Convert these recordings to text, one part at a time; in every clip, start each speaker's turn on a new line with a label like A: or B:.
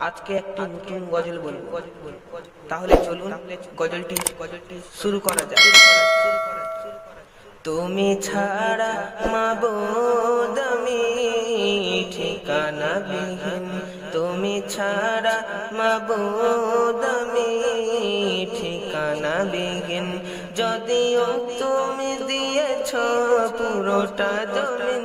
A: আজকে একটি নতুন গজল তাহলে চলুন গজলটি গজলটি শুরু করা যাক। তুমি ছাড়া মাবুদ আমি ঠিকানা বিহীন তুমি ছাড়া মাবুদ আমি ঠিকানা বিহীন যদিও তুমি দিয়েছ পুরোটা জমিন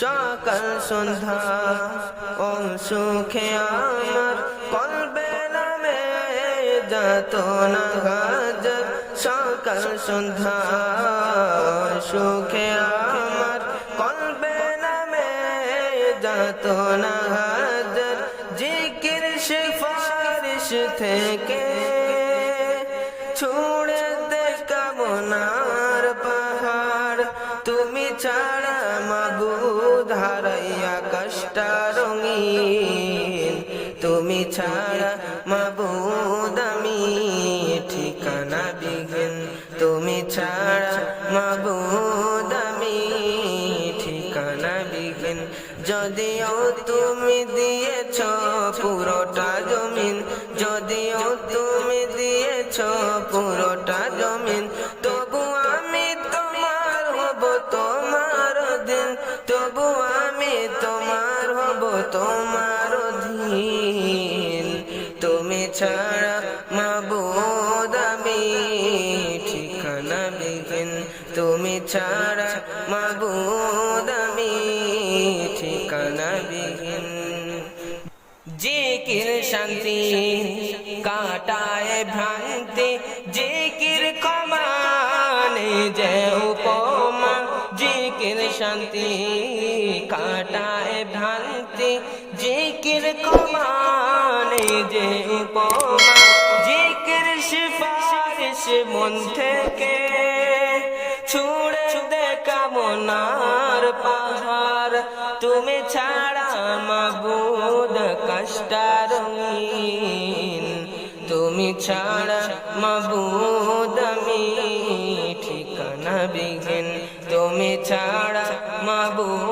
A: সকাল সন্ধ্যা ও সুখে আমার কলবে নামে যত না সকাল সন্ধ্যা, সুখে আমার কলবে নামে যত না হাজার জিকির থেকে ছুড়ে দে কামনার পাহাড়। তুমি ছাড়া হারাইয়া কষ্টা রঙিন, তুমি ছাড়া মাবুদ আমি। ঠিকানা বিহীন তুমি ছাড়া মাবুদ আমি। ঠিকানা বিহীন যদিও তুমি দিয়েছ পুরোটা জমিন, যদিও তুমি দিয়েছ পুরোটা জমিন তবু তোমার অধীন। তুমি ছাড়া মাবুদ আমি ঠিকানা বিহীন। তুমি ছাড়া মাবুদ আমি ঠিকানা বিহীন। জিকির শান্তি কাটায় ভ্রান্তি জিকির কমানে যে উপমা জিকির শান্তি কাটায় ভ্রান্তি জিকির কমানে যে উপমা, জিকির সিফারিশ মন থেকে ছুড়ে দে কামনার পাহাড়। তুমি ছাড়া মাবুদ কষ্টারঙিন তুমি ছাড়া মাবুদ আমি ঠিকানা বিঘিন তুমি ছাড়া মাবুদ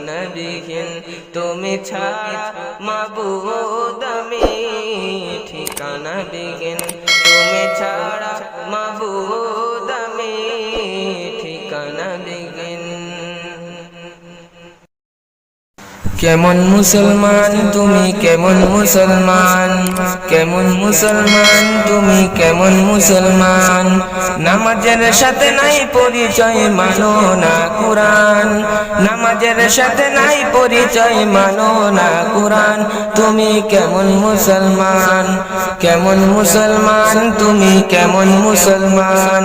A: ঠিকানা বিঘিন তুমি ছাড়া মাবুদ আমি ঠিকানা বিহীন। তুমি ছাড়া মাবুদ কেমন মুসলমান তুমি কেমন মুসলমান? কেমন মুসলমান তুমি কেমন মুসলমান? নামাজের সাথে নাই পরিচয় মানো না কোরআন। নামাজের সাথে নাই পরিচয় মানো না কোরআন। তুমি কেমন মুসলমান? কেমন মুসলমান তুমি কেমন মুসলমান?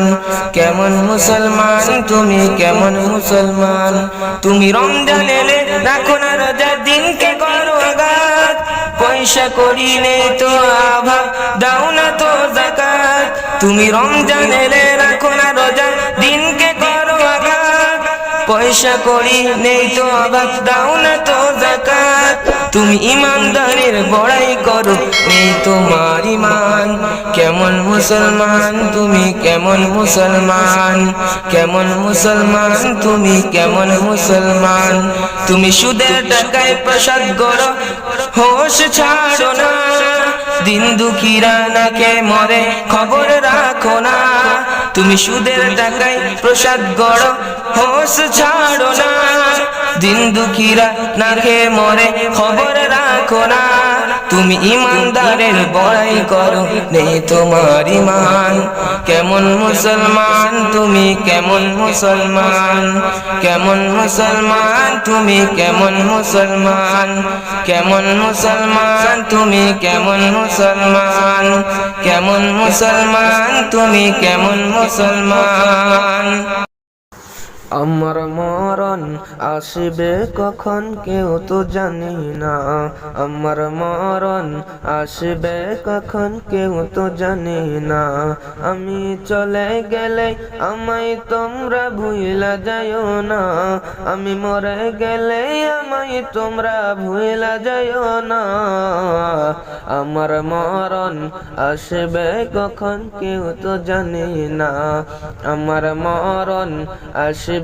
A: কেমন মুসলমান তুমি কেমন মুসলমান? তুমি রমজান এলে রাখো না রোজা দিনকে করো আঘাত। পয়সা করি নেই তো আভাব, দাও না তো জাকাত। তুমি রমজান এলে রাখো না রোজা দিনকে করো আঘাত। পয়সা করি নেই তো অভাব দাও না তো জাকাত। তুমি ইমানদারের বড়াই করো নেই তোমার ইমান কেমন মুসলমান, তুমি কেমন মুসলমান। কেমন মুসলমান, তুমি কেমন মুসলমান। তুমি সুদের টাকায় প্রসাদ গড়ো, হোশ ছাড়ো না। দিন দুঃখীরা নাকে মরে খবর রাখো না। তুমি সুদের টাকায় প্রসাদ গড়ো, হোশ ছাড়ো না।
B: দিন দুঃখীরা না খেয়ে মরে খবর রাখো না। তুমি ইমানদারের বড়াই করো। নেই তোমার ইমান। কেমন মুসলমান, তুমি কেমন মুসলমান। কেমন মুসলমান, তুমি কেমন মুসলমান। কেমন মুসলমান, তুমি কেমন মুসলমান। কেমন মুসলমান, তুমি কেমন মুসলমান।
A: আমার মরণ আসবে কখন কেউ তো জানি না। আমার মরণ আসবে কখন কেউ তো জানি না। আমি চলে গেলে আমায় তোমরা ভুইলা যাইও না। আমি মরে গেলে আমায় তোমরা ভুইলা যাইও না। আমার মরণ আসবে কখন কেউ তো জানি না। আমার মরণ আসবে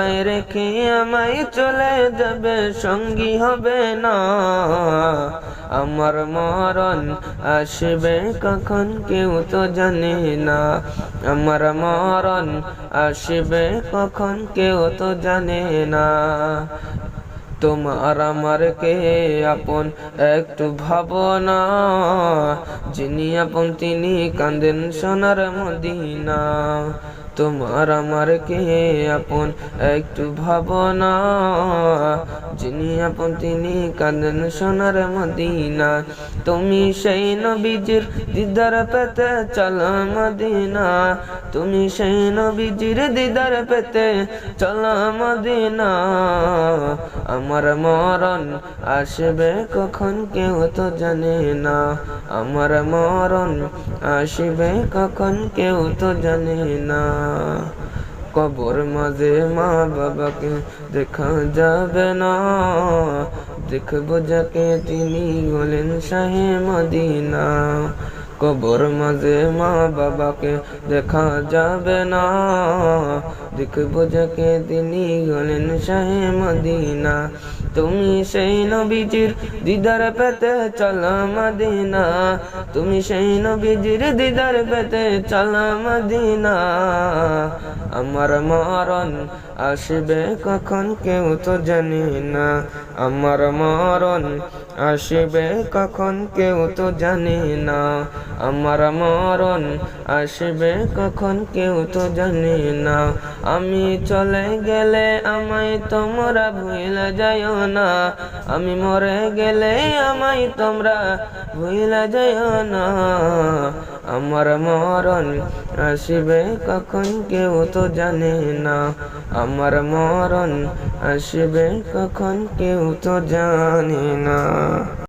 A: রেখে আমায় চলে যাবে? সঙ্গী হবে না। আমার মরণ আসবে কখন কেউ তো জানে না। আমার মরণ আসবে কখন কেউ তো জানে না। তোমার আমার কে আপন একটু ভাবনা যিনি আপন, তিনি কান্দেন সোনার মদিনা। তোমার আমার কে আপন? একটু ভাবনা যিনি আপন, তিনি কান্দেন সোনার মদিনা। তুমি সেই নবীজির দিদার পেতে চল মদিনা। তুমি সেই নবীজির দিদার পেতে চল মদিনা। আমার মরণ আসবে কখন কেউ তো জানে না। আমার মরণ আসবে কখন কেউ তো জানে না। কবর মাঝে মা বাবাকে দেখা যাবে না দেখব যাকে তিনি হলেন শাহে মদিনা কবর মাঝে মা বাবাকে দেখা যাবে না। দেখব যাকে তিনি হলেন শাহে মদিনা। তুমি সেই নবীজির দিদার পেতে চল মদিনা। তুমি সেই নবীজির দিদার পেতে চল মদিনা। আমার মরণ আসবে কখন কেউ তো জানি না। আমার মরণ আসবে কখন কেউ তো জানি না। আমার মরণ আসবে কখন কেউ তো জানি না। আমি চলে গেলে আমায় তোমরা ভুলে যাইও না। আমি মরে গেলে আমায় তোমরা ভুলে যাইও না। আমার মরণ আসবে কখন কেউ তো জানে না। আমার মরণ আসবে কখন কেউ তো জানে না।